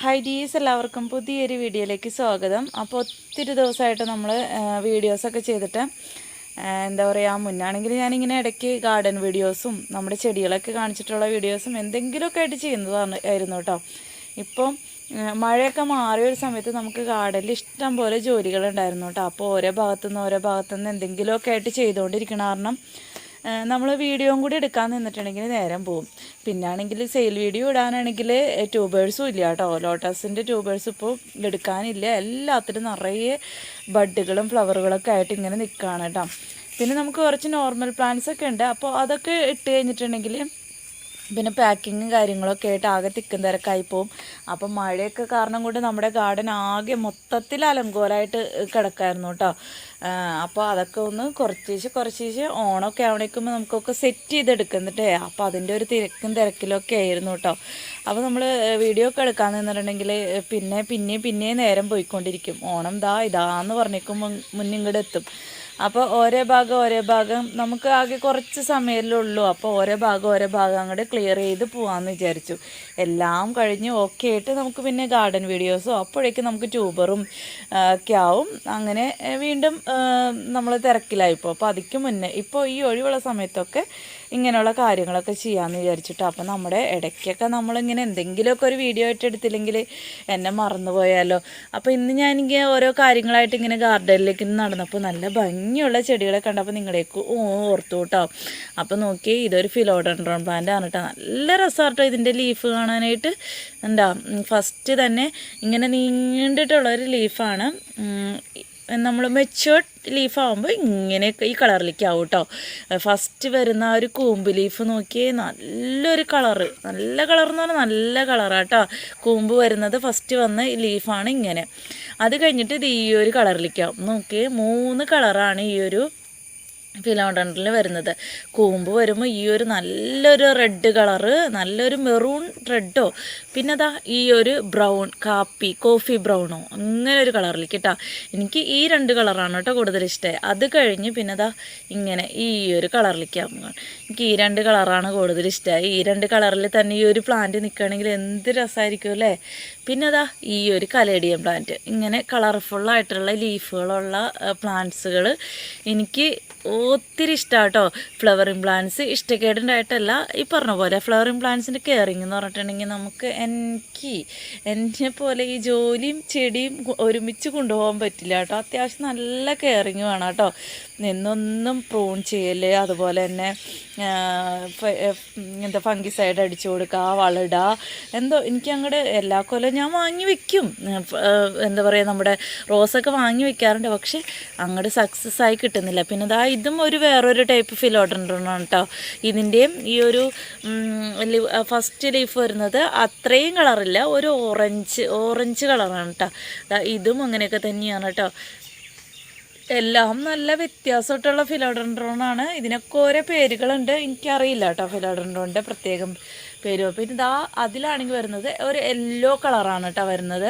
Hi ഡീസ് എല്ലാവർക്കും പുതിയൊരു വീഡിയോയിലേക്ക് സ്വാഗതം. അപ്പോൾ ഒത്തിരി ദിവസമായിട്ട് നമ്മൾ വീഡിയോസൊക്കെ ചെയ്തിട്ട് എന്താ പറയുക മുന്നാണെങ്കിൽ ഞാനിങ്ങനെ ഇടയ്ക്ക് ഗാർഡൻ വീഡിയോസും നമ്മുടെ ചെടികളൊക്കെ കാണിച്ചിട്ടുള്ള വീഡിയോസും എന്തെങ്കിലുമൊക്കെ ആയിട്ട് ചെയ്യുന്നതാണ് ആയിരുന്നു കേട്ടോ. ഇപ്പം മഴയൊക്കെ മാറിയ ഒരു സമയത്ത് നമുക്ക് ഗാർഡനിൽ ഇഷ്ടം പോലെ ജോലികളുണ്ടായിരുന്നു കേട്ടോ. അപ്പോൾ ഓരോ ഭാഗത്തുനിന്ന് ഓരോ ഭാഗത്തുനിന്ന് എന്തെങ്കിലുമൊക്കെ ആയിട്ട് ചെയ്തുകൊണ്ടിരിക്കണം കാരണം നമ്മൾ വീഡിയോയും കൂടി എടുക്കാൻ നിന്നിട്ടുണ്ടെങ്കിൽ നേരം പോവും. പിന്നാണെങ്കിൽ സെയിൽ വീഡിയോ ഇടാനാണെങ്കിൽ ട്യൂബേഴ്സും ഇല്ല കേട്ടോ. ലോട്ടസിന്റെ ട്യൂബേഴ്സ് ഇപ്പോൾ എടുക്കാനില്ല. എല്ലാത്തിലും നിറയെ ബഡുകളും ഫ്ലവറുകളൊക്കെ ആയിട്ട് ഇങ്ങനെ നിൽക്കുകയാണ് കേട്ടോ. പിന്നെ നമുക്ക് കുറച്ച് നോർമൽ പ്ലാന്റ്സ് ഒക്കെ ഉണ്ട്. അപ്പോൾ അതൊക്കെ ഇട്ട് കഴിഞ്ഞിട്ടുണ്ടെങ്കിൽ പിന്നെ പാക്കിങ്ങും കാര്യങ്ങളൊക്കെ ആയിട്ട് ആകെ തിക്കും തിരക്കായി പോവും. അപ്പം മഴയൊക്കെ കാരണം കൊണ്ട് നമ്മുടെ ഗാർഡൻ ആകെ മൊത്തത്തിൽ അലങ്കോലായിട്ട് കിടക്കായിരുന്നു കേട്ടോ അപ്പോൾ അതൊക്കെ ഒന്ന് കുറച്ചേച്ച് കുറച്ചേച്ച് ഓണമൊക്കെ ആവണേക്കുമ്പോൾ നമുക്കൊക്കെ സെറ്റ് ചെയ്തെടുക്കുന്നിട്ടേ അപ്പോൾ അതിന്റെ ഒരു തിരക്കും തിരക്കിലൊക്കെ ആയിരുന്നു കേട്ടോ അപ്പോൾ നമ്മൾ വീഡിയോ ഒക്കെ എടുക്കാൻ നിന്നിട്ടുണ്ടെങ്കിൽ പിന്നെ പിന്നെയും പിന്നെയും നേരം പോയിക്കൊണ്ടിരിക്കും. ഓണം ദാ ഇതാന്ന് പറഞ്ഞേക്കും മുന്നിങ്ങോട്ട് എത്തും. അപ്പോൾ ഓരോ ഭാഗം ഓരോ ഭാഗം. നമുക്ക് ആകെ കുറച്ച് സമയമല്ലേ ഉള്ളൂ. അപ്പോൾ ഓരോ ഭാഗം ഓരോ ഭാഗം അങ്ങോട്ട് ക്ലിയർ ചെയ്ത് പോകാമെന്ന് വിചാരിച്ചു. എല്ലാം കഴിഞ്ഞ് ഓക്കെ ആയിട്ട് നമുക്ക് പിന്നെ ഗാർഡൻ വീഡിയോസോ അപ്പോഴേക്കും നമുക്ക് ട്യൂബറും ഒക്കെ ആവും. അങ്ങനെ വീണ്ടും നമ്മൾ തിരക്കിലായിപ്പോൾ അപ്പോൾ അതിക്ക് മുന്നേ. ഇപ്പോൾ ഈ ഒഴിവുള്ള സമയത്തൊക്കെ ഇങ്ങനെയുള്ള കാര്യങ്ങളൊക്കെ ചെയ്യാമെന്ന് വിചാരിച്ചിട്ട് അപ്പോൾ നമ്മുടെ ഇടയ്ക്കൊക്കെ നമ്മളിങ്ങനെ എന്തെങ്കിലുമൊക്കെ ഒരു വീഡിയോ ആയിട്ട് എടുത്തില്ലെങ്കിൽ എന്നെ മറന്നുപോയാലോ അപ്പോൾ ഇന്ന് ഞാനിങ്ങനെ ഓരോ കാര്യങ്ങളായിട്ട് ഇങ്ങനെ ഗാർഡനിലേക്ക് നടന്നപ്പോൾ നല്ല ഭംഗിയുള്ള ചെടികളെ കണ്ടപ്പോൾ നിങ്ങളേക്ക് ഓർത്തു കേട്ടോ അപ്പോൾ നോക്കി ഇതൊരു ഫിലോഡൻഡ്രോൺ പ്ലാന്റ് ആണ് കേട്ടോ നല്ല രസമാട്ടോ ഇതിന്റെ ലീഫ് കാണാനായിട്ട്. എന്താ ഫസ്റ്റ് തന്നെ ഇങ്ങനെ നീണ്ടിട്ടുള്ള ഒരു ലീഫാണ് നമ്മൾ മെച്ചുവേർഡ് ലീഫാകുമ്പോൾ ഇങ്ങനെ ഈ കളറിലേക്ക് ആവും കേട്ടോ ഫസ്റ്റ് വരുന്ന ആ ഒരു കൂമ്പ് ലീഫ് നോക്കിയേ നല്ലൊരു കളറ് നല്ല കളർ എന്ന് പറഞ്ഞാൽ നല്ല കളറാണ് കേട്ടോ കൂമ്പ് വരുന്നത് ഫസ്റ്റ് വന്ന ലീഫാണ് ഇങ്ങനെ. അത് കഴിഞ്ഞിട്ട് ഇത് ഈ ഒരു കളറിലേക്കാവും നോക്കിയേ മൂന്ന് കളറാണ് ഈ ഒരു ഫിലോണ്ടണ്ടിൽ വരുന്നത്. കൂമ്പ് വരുമ്പോൾ ഈ ഒരു നല്ലൊരു റെഡ് കളറ് നല്ലൊരു മെറൂൺ റെഡോ പിന്നെ അതാ ഈ ഒരു ബ്രൗൺ കാപ്പി കോഫി ബ്രൗണോ അങ്ങനെ ഒരു കളറിലേക്ക് കേട്ടോ എനിക്ക് ഈ രണ്ട് കളറാണ് കേട്ടോ കൂടുതൽ ഇഷ്ടമായി അത് കഴിഞ്ഞ് പിന്നെ അതാ ഇങ്ങനെ ഈ ഒരു കളറിലേക്ക് എനിക്ക് ഈ രണ്ട് കളറാണ് കൂടുതൽ ഇഷ്ടമായി ഈ രണ്ട് കളറിൽ തന്നെ ഈ ഒരു പ്ലാന്റ് നിൽക്കുകയാണെങ്കിൽ എന്ത് രസമായിരിക്കും അല്ലേ? പിന്നെ അതാ ഈ ഒരു കലേഡിയൻ പ്ലാന്റ് ഇങ്ങനെ കളർഫുള്ളായിട്ടുള്ള ലീഫുകളുള്ള പ്ലാന്റ്സുകൾ എനിക്ക് ഒത്തിരി ഇഷ്ടമാണ് കേട്ടോ ഫ്ലവറിങ് പ്ലാന്റ്സ് ഇഷ്ടക്കേടുണ്ടായിട്ടല്ല ഈ പറഞ്ഞ പോലെ ഫ്ലവറിങ് പ്ലാന്റ്സിന്റെ കെയറിങ് എന്ന് പറഞ്ഞിട്ടുണ്ടെങ്കിൽ നമുക്ക് എനിക്ക് എന്നെ പോലെ ഈ ജോലിയും ചെടിയും ഒരുമിച്ച് കൊണ്ടുപോകാൻ പറ്റില്ല കേട്ടോ. അത്യാവശ്യം നല്ല കെയറിങ് വേണം കേട്ടോ. നിന്നൊന്നും പ്രൂൺ ചെയ്യൽ അതുപോലെ തന്നെ എന്താ ഫംഗി സൈഡ് അടിച്ചു കൊടുക്കുക വളയിടുക എന്തോ എനിക്ക് അങ്ങോട്ട് എല്ലാ കൊല്ലം ഞാൻ വാങ്ങി വെക്കും. എന്താ പറയുക നമ്മുടെ റോസൊക്കെ വാങ്ങി വെക്കാറുണ്ട്. പക്ഷേ അങ്ങോട്ട് സക്സസ് ആയി കിട്ടുന്നില്ല. പിന്നെ ഇതാ ഇതും ഒരു വേറൊരു ടൈപ്പ് ഫിലോഡൻഡ്രോണാണ് കേട്ടോ ഇതിന്റെയും ഈ ഒരു ഫസ്റ്റ് ലീഫ് വരുന്നത് അത്രയും കളറില്ല ഒരു ഓറഞ്ച് ഓറഞ്ച് കളറാണ് കേട്ടോ ഇതും അങ്ങനെയൊക്കെ തന്നെയാണ് കേട്ടോ എല്ലാം നല്ല വ്യത്യാസമായിട്ടുള്ള ഫിലോഡൻഡ്രോണാണ് ഇതിനൊക്കെ ഓരോ പേരുകളുണ്ട്. എനിക്കറിയില്ല കേട്ടോ ഫിലോഡൻഡ്രോണിന്റെ പ്രത്യേകം പേര്. പിന്നെ ഇതാ അതിലാണെങ്കിൽ വരുന്നത് ഒരു യെല്ലോ കളറാണ് കേട്ടോ വരുന്നത്.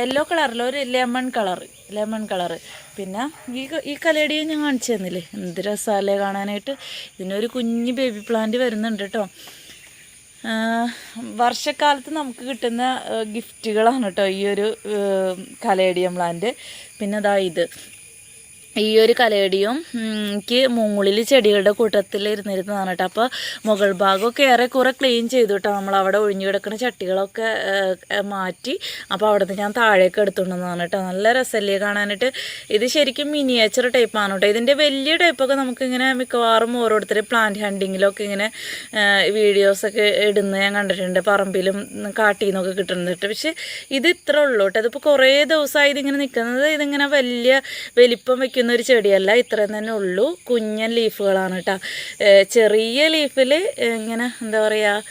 യെല്ലോ കളറിൽ ഒരു ലെമൺ കളർ ലെമൺ കളറ് പിന്നെ ഈ ഈ കലയടിയും ഞാൻ കാണിച്ചു തന്നില്ലേ? എന്ത് രസമല്ലേ കാണാനായിട്ട്. ഇതിനൊരു കുഞ്ഞ് ബേബി പ്ലാന്റ് വരുന്നുണ്ട് കേട്ടോ വർഷക്കാലത്ത് നമുക്ക് കിട്ടുന്ന ഗിഫ്റ്റുകളാണ് കേട്ടോ ഈ ഒരു കലേഡിയം പ്ലാന്റ് പിന്നെ അതാ ഇത്. ഈ ഒരു കലയടിയും എനിക്ക് മുകളിൽ ചെടികളുടെ കൂട്ടത്തിൽ ഇരുന്നിരുന്നതാണ് കേട്ടോ. അപ്പോൾ മുകൾ ഭാഗമൊക്കെ ഏറെക്കുറെ ക്ലീൻ ചെയ്തു കേട്ടോ. നമ്മൾ അവിടെ ഒഴിഞ്ഞു കിടക്കുന്ന ചട്ടികളൊക്കെ മാറ്റി അപ്പോൾ അവിടെ നിന്ന് ഞാൻ താഴേക്ക് എടുത്തുകൊണ്ടെന്നാണ് കേട്ടോ. നല്ല രസമല്ലേ കാണാനായിട്ട്. ഇത് ശരിക്കും മിനിയേച്ചർ ടൈപ്പാണ് കേട്ടോ. ഇതിന്റെ വലിയ ടൈപ്പൊക്കെ നമുക്കിങ്ങനെ മിക്കവാറും ഓരോരുത്തർ പ്ലാന്റ് ഹണ്ടിങ്ങിലൊക്കെ ഇങ്ങനെ വീഡിയോസൊക്കെ ഇടുന്ന ഞാൻ കണ്ടിട്ടുണ്ട്. പറമ്പിലും കാട്ടിൽ നിന്നൊക്കെ കിട്ടുന്നുണ്ട് പക്ഷേ ഇത് ഇത്ര ഉള്ളൂ കേട്ടോ. ഇതിപ്പോൾ കുറേ ദിവസമായി ഇതിങ്ങനെ നിൽക്കുന്നത്. ഇതിങ്ങനെ വലിയ വലിപ്പം വെക്കുന്ന ഒരു ചെടിയല്ല ഇത്രയും തന്നെ ഉള്ളൂ. കുഞ്ഞൻ ലീഫുകളാണ് കേട്ടോ ചെറിയ ലീഫിൽ ഇങ്ങനെ എന്താ പറയുക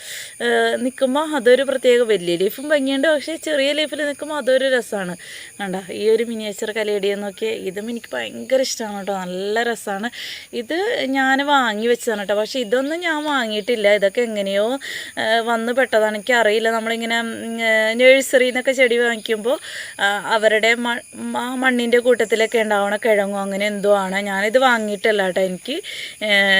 നിൽക്കുമ്പോൾ അതൊരു പ്രത്യേക വലിയ ലീഫും ഭംഗിയുണ്ട് പക്ഷേ ചെറിയ ലീഫിൽ നിൽക്കുമ്പോൾ അതൊരു രസമാണ് കണ്ട ഈ ഒരു മിനിയേച്ചർ കലേഡിയം നോക്കിയാൽ ഇതും എനിക്ക് ഭയങ്കര ഇഷ്ടമാണ് കേട്ടോ നല്ല രസമാണ് ഇത് ഞാൻ വാങ്ങി വെച്ചതാണ് കേട്ടോ പക്ഷേ ഇതൊന്നും ഞാൻ വാങ്ങിയിട്ടില്ല. ഇതൊക്കെ എങ്ങനെയോ വന്ന് പെട്ടതാണ്. എനിക്കറിയില്ല. നമ്മളിങ്ങനെ നഴ്സറിയിൽ നിന്നൊക്കെ ചെടി വാങ്ങിക്കുമ്പോൾ അവരുടെ മണ്ണിന്റെ കൂട്ടത്തിലൊക്കെ ഉണ്ടാവണ കിഴങ്ങും അങ്ങനെ എന്തോ ആണ്. ഞാനിത് വാങ്ങിയിട്ടല്ല കേട്ടോ. എനിക്ക്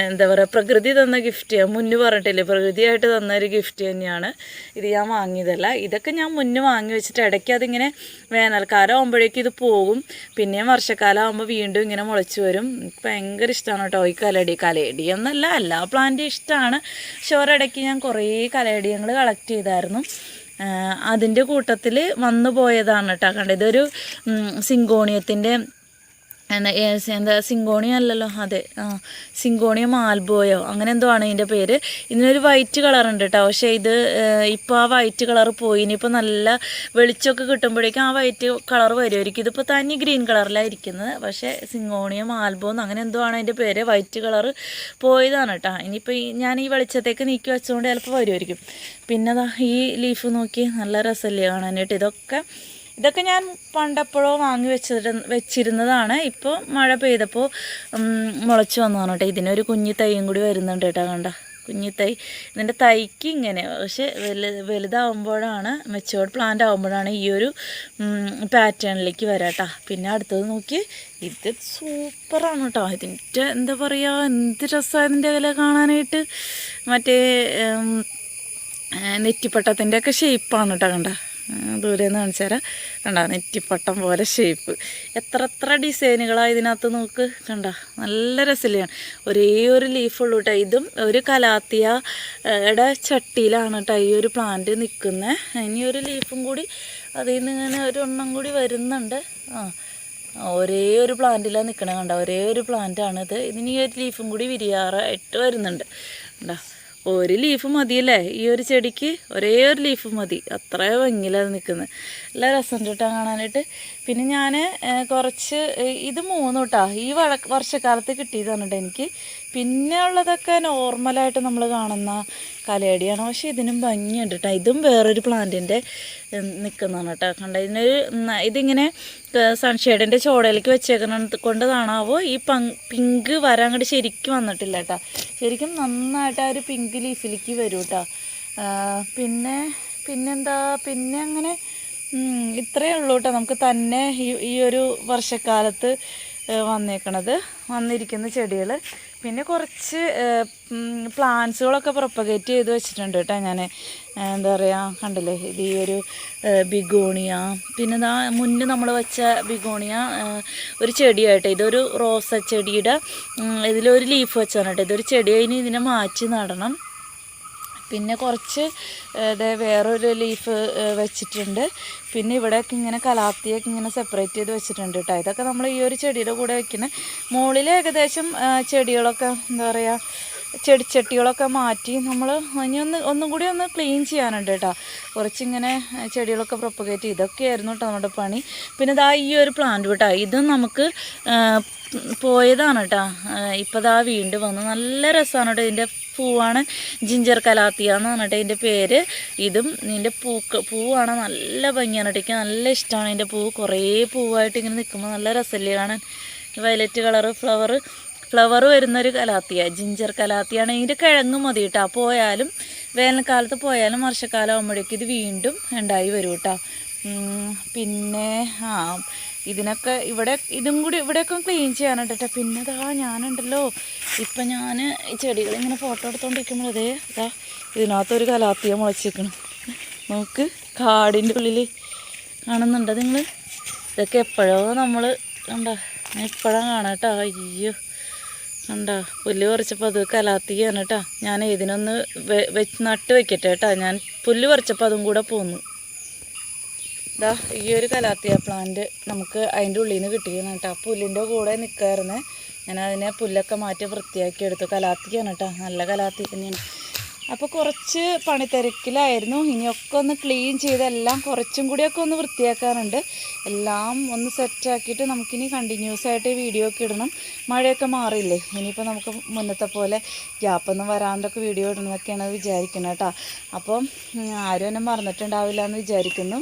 എന്താ പറയുക പ്രകൃതി തന്ന ഗിഫ്റ്റ് മുന്ന് പറഞ്ഞിട്ടില്ലേ? പ്രകൃതിയായിട്ട് തന്ന ഒരു ഗിഫ്റ്റ് തന്നെയാണ്. ഇത് ഞാൻ വാങ്ങിയതല്ല. ഇതൊക്കെ ഞാൻ മുന്നേ വാങ്ങി വെച്ചിട്ട് ഇടയ്ക്ക് അതിങ്ങനെ വേനൽക്കാലം ആകുമ്പോഴേക്കും ഇത് പോകും. പിന്നെയും വർഷക്കാലം ആകുമ്പോൾ വീണ്ടും ഇങ്ങനെ മുളച്ചു വരും. എനിക്ക് ഭയങ്കര ഇഷ്ടമാണ് കേട്ടോ ഈ കലടി. കലയടി എന്നല്ല എല്ലാ പ്ലാന്റും ഇഷ്ടമാണ്. പക്ഷെ ഒരിടയ്ക്ക് ഞാൻ കുറേ കലയടിയങ്ങൾ കളക്ട് ചെയ്തായിരുന്നു. അതിന്റെ കൂട്ടത്തിൽ വന്നു പോയതാണ് കേട്ടോ. കണ്ടത് ഇതൊരു സിങ്കോണിയത്തിന്റെ എന്താ എന്താ സിങ്കോണിയ അല്ലല്ലോ അതെ ആ സിങ്കോണിയ മാൽബോയോ അങ്ങനെ എന്തോ ആണ് ഇതിന്റെ പേര്. ഇതിനൊരു വൈറ്റ് കളർ ഉണ്ട് കേട്ടോ പക്ഷേ ഇത് ഇപ്പോൾ ആ വൈറ്റ് കളർ പോയി. ഇനിയിപ്പോൾ നല്ല വെളിച്ചമൊക്കെ കിട്ടുമ്പോഴേക്കും ആ വൈറ്റ് കളർ വരുമായിരിക്കും ഇതിപ്പോൾ തനി ഗ്രീൻ കളറിലാണ് ഇരിക്കുന്നത്. പക്ഷേ സിങ്കോണിയ മാൽബോ എന്ന് അങ്ങനെ എന്തോ ആണ് അതിന്റെ പേര്. വൈറ്റ് കളർ പോയതാണ് കേട്ടോ ഇനിയിപ്പോൾ ഞാൻ ഈ വെളിച്ചത്തേക്ക് നീക്കി വെച്ചുകൊണ്ട് ചിലപ്പോൾ വരുമായിരിക്കും പിന്നെ ഈ ലീഫ് നോക്കി നല്ല രസമല്ലേ കാണാനായിട്ട്. ഇതൊക്കെ ഇതൊക്കെ ഞാൻ പണ്ടപ്പോഴോ വാങ്ങി വെച്ചിട്ട് വെച്ചിരുന്നതാണ്. ഇപ്പോൾ മഴ പെയ്തപ്പോൾ മുളച്ച് വന്നതാണ് കേട്ടോ ഇതിനൊരു കുഞ്ഞി തൈയും കൂടി വരുന്നുണ്ട് കേട്ടോ കണ്ട? കുഞ്ഞി തൈ. ഇതിന്റെ തൈക്ക് ഇങ്ങനെ പക്ഷെ വലു വലുതാവുമ്പോഴാണ് മെച്ചുവേർഡ് പ്ലാന്റ് ആകുമ്പോഴാണ് ഈ ഒരു പാറ്റേണിലേക്ക് വരാട്ടാ പിന്നെ അടുത്തത് നോക്കി ഇത് സൂപ്പറാണ് കേട്ടോ ഇതിന്റെ എന്താ പറയുക എന്ത് രസമാണ് ഇതിന്റെ വില കാണാനായിട്ട്. മറ്റേ നെറ്റിപ്പട്ടത്തിന്റെയൊക്കെ ഷേപ്പാണ് കേട്ടോ കണ്ട? ദൂരെ നിന്ന് കാണിച്ചു തരാം കണ്ട നെറ്റിപ്പട്ടം പോലെ ഷേപ്പ് എത്ര എത്ര ഡിസൈനുകളാണ് ഇതിനകത്ത് നോക്ക്. കണ്ട നല്ല രസമില്ലാണ്. ഒരേ ഒരു ലീഫുള്ളൂ കേട്ടോ ഇതും ഒരു കലാത്തിയയുടെ ചട്ടിയിലാണ് കേട്ടോ ഈ ഒരു പ്ലാന്റ് നിൽക്കുന്നത് ഇനി ഒരു ലീഫും കൂടി അതിൽ നിന്ന് ഇങ്ങനെ ഒരു എണ്ണം കൂടി വരുന്നുണ്ട്. ആ ഒരേ ഒരു പ്ലാന്റിലാണ് നിൽക്കണേ കണ്ട. ഒരേ ഒരു പ്ലാന്റാണിത് ഇതിന് ഈ ഒരു ലീഫും കൂടി വിരിയാറായിട്ട് വരുന്നുണ്ട്. കണ്ടോ ഒരു ലീഫ് മതി മതിയല്ലേ? ഈ ഒരു ചെടിക്ക് ഒരേ ഒരു ലീഫ് മതി. അത്ര ഭംഗിയിലാണ് നിൽക്കുന്നത് നല്ല രസം ചുട്ടാൻ കാണാനായിട്ട്. പിന്നെ ഞാൻ കുറച്ച് ഇത് മൂന്ന് കേട്ടോ ഈ വഴ വർഷക്കാലത്ത് കിട്ടിയതാണ് കേട്ടോ എനിക്ക്. പിന്നെ ഉള്ളതൊക്കെ നോർമലായിട്ട് നമ്മൾ കാണുന്ന കലയടിയാണ് പക്ഷേ ഇതിനും ഭംഗിയുണ്ട് കേട്ടോ ഇതും വേറൊരു പ്ലാന്റിന്റെ നിൽക്കുന്നതാണ് കേട്ടോ കണ്ട? ഇതിനൊരു ഇതിങ്ങനെ സൺഷെയ്ഡിന്റെ ചോടയിലേക്ക് വെച്ചേക്കുന്നത് കൊണ്ട് കാണാവോ ഈ പങ് പിങ്ക് വരാൻ അങ്ങോട്ട് ശരിക്കും വന്നിട്ടില്ല കേട്ടോ ശരിക്കും നന്നായിട്ട് ആ ഒരു പിങ്ക് ലീഫിലേക്ക് വരും കേട്ടോ പിന്നെ പിന്നെന്താ പിന്നെ അങ്ങനെ ഇത്രയേ ഉള്ളൂ കേട്ടോ നമുക്ക് തന്നെ ഈ ഈ ഒരു വർഷക്കാലത്ത് വന്നേക്കണത്. വന്നിരിക്കുന്ന ചെടികൾ പിന്നെ കുറച്ച് പ്ലാന്റ്സുകളൊക്കെ പ്രൊപ്പഗേറ്റ് ചെയ്ത് വെച്ചിട്ടുണ്ട് കേട്ടോ ഞാൻ എന്താ പറയുക കണ്ടില്ലേ? ഇത് ഈ ഒരു ബിഗോണിയ. പിന്നെ ഇതാ മുന്നേ നമ്മൾ വെച്ച ബിഗോണിയ ഒരു ചെടിയായിട്ട്. ഇതൊരു റോസ ചെടിയുടെ ഇതിലൊരു ലീഫ് വെച്ചാണ് കേട്ടോ. ഇതൊരു ചെടി കഴിഞ്ഞ് ഇതിനെ മാറ്റി നടണം. പിന്നെ കുറച്ച് വേറൊരു ലീഫ് വെച്ചിട്ടുണ്ട്. പിന്നെ ഇവിടെയൊക്കെ ഇങ്ങനെ കലാത്തിയൊക്കെ ഇങ്ങനെ സെപ്പറേറ്റ് ചെയ്ത് വെച്ചിട്ടുണ്ട് കേട്ടോ ഇതൊക്കെ നമ്മൾ ഈ ഒരു ചെടിയുടെ കൂടെ വെക്കുന്നത് മുകളിൽ ഏകദേശം ചെടികളൊക്കെ എന്താ പറയുക ചെടിച്ചട്ടികളൊക്കെ മാറ്റി നമ്മൾ ഇനി ഒന്ന് ഒന്നും കൂടി ഒന്ന് ക്ലീൻ ചെയ്യാനുണ്ട് കേട്ടോ. കുറച്ചിങ്ങനെ ചെടികളൊക്കെ പ്രൊപ്പഗേറ്റ് ഇതൊക്കെയായിരുന്നു കേട്ടോ നമ്മുടെ പണി. പിന്നെ ഇതാ ഈ ഒരു പ്ലാന്റ് കേട്ടോ ഇതും നമുക്ക് പോയതാണ് കേട്ടോ. ഇപ്പോൾ ഇതാ വീണ്ടും വന്നു. നല്ല രസമാണ് കേട്ടോ. ഇതിന്റെ പൂവാണ് ജിഞ്ചർ കലാത്തിയ എന്ന് പറഞ്ഞിട്ട് ഇതിന്റെ പേര്. ഇതും ഇതിന്റെ പൂക്ക് പൂവാണ്. നല്ല ഭംഗിയാണ് കേട്ടോ. നല്ല ഇഷ്ടമാണ് ഇതിന്റെ പൂവ് കുറേ പൂവായിട്ട് ഇങ്ങനെ നിൽക്കുമ്പോൾ നല്ല രസമല്ലേ കാണാൻ. വയലറ്റ് കളറ് ഫ്ലവർ ഫ്ലവർ വരുന്നൊരു കലാത്തിയ ജിഞ്ചർ കലാത്തിയാണ്. ഇതിന്റെ കിഴങ്ങ് മതി കേട്ടോ പോയാലും വേനൽക്കാലത്ത് പോയാലും വർഷക്കാലം ആകുമ്പോഴേക്കും ഇത് വീണ്ടും ഉണ്ടായി വരും കേട്ടോ പിന്നെ ആ ഇതിനൊക്കെ ഇവിടെ ഇതും കൂടി ഇവിടെയൊക്കെ ക്ലീൻ ചെയ്യാനുണ്ട് കേട്ടോ പിന്നെ ഇതാ ഞാനുണ്ടല്ലോ. ഇപ്പം ഞാൻ ഈ ചെടികൾ ഇങ്ങനെ ഫോട്ടോ എടുത്തുകൊണ്ടിരിക്കുമ്പോൾ അതേ ഇതാ ഇതിനകത്തൊരു കലാത്തിയ മുളച്ചിരിക്കണം നമുക്ക് കാടിന്റെ ഉള്ളിൽ കാണുന്നുണ്ടോ നിങ്ങൾ ഇതൊക്കെ എപ്പോഴോ നമ്മൾ കണ്ട ഇപ്പോഴാണ് കാണാം കേട്ടോ അയ്യോ. കണ്ട പുല്ല് പറിച്ചപ്പോൾ അത് കലാത്തിയാണ് കേട്ടോ ഞാൻ ഇതിനൊന്ന് വെച്ച് നട്ട് വെക്കട്ടെ കേട്ടോ ഞാൻ പുല്ല് പറിച്ചപ്പോൾ അതും കൂടെ പോന്നു. ഇതാ ഈ ഒരു കലാത്തിയ പ്ലാന്റ് നമുക്ക് അതിന്റെ ഉള്ളിൽ നിന്ന് കിട്ടിയാണ് കേട്ടോ പുല്ലിന്റെ കൂടെ നിൽക്കാറുന്നേ ഞാൻ അതിനെ പുല്ലൊക്കെ മാറ്റി വൃത്തിയാക്കി എടുത്തു. കലാത്തിക്കാണ് കേട്ടോ നല്ല കലാത്തി തന്നെയാണ്. അപ്പോൾ കുറച്ച് പണിത്തിരക്കിലായിരുന്നു. ഇനിയൊക്കെ ഒന്ന് ക്ലീൻ ചെയ്തെല്ലാം കുറച്ചും കൂടിയൊക്കെ ഒന്ന് വൃത്തിയാക്കാറുണ്ട് എല്ലാം ഒന്ന് സെറ്റാക്കിയിട്ട് നമുക്കിനി കണ്ടിന്യൂസ് ആയിട്ട് വീഡിയോ ഒക്കെ ഇടണം. മഴയൊക്കെ മാറിയില്ലേ? ഇനിയിപ്പോൾ നമുക്ക് മുന്നത്തെ പോലെ ഗ്യാപ്പൊന്നും വരാണ്ടൊക്കെ വീഡിയോ ഇടണമെന്നൊക്കെയാണ് വിചാരിക്കുന്നത് കേട്ടോ അപ്പം ആരും എന്നെ മറന്നിട്ടുണ്ടാവില്ല എന്ന് വിചാരിക്കുന്നു.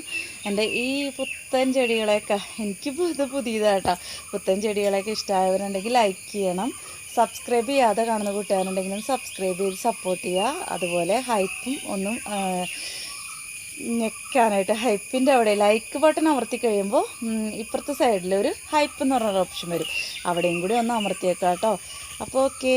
എന്റെ ഈ പുത്തൻ ചെടികളെയൊക്കെ എനിക്കിപ്പോൾ ഇത് പുതിയതാട്ടോ പുത്തൻ ചെടികളെയൊക്കെ ഇഷ്ടമായവരുണ്ടെങ്കിൽ ലൈക്ക് ചെയ്യണം. സബ്സ്ക്രൈബ് ചെയ്യാതെ കാണുന്ന കൂട്ടുകാരുണ്ടെങ്കിലും സബ്സ്ക്രൈബ് ചെയ്ത് സപ്പോർട്ട് ചെയ്യുക. അതുപോലെ ഹൈപ്പും ഒന്നും ഞെക്കാനായിട്ട് ഹൈപ്പിന്റെ അവിടെ ലൈക്ക് ബട്ടൺ അമർത്തി കഴിയുമ്പോൾ ഇപ്പുറത്തെ സൈഡിൽ ഒരു ഹൈപ്പ് എന്ന് പറഞ്ഞൊരു ഓപ്ഷൻ വരും. അവിടെയും കൂടി ഒന്ന് അമർത്തിയേക്കാം കേട്ടോ അപ്പോൾ ഓക്കെ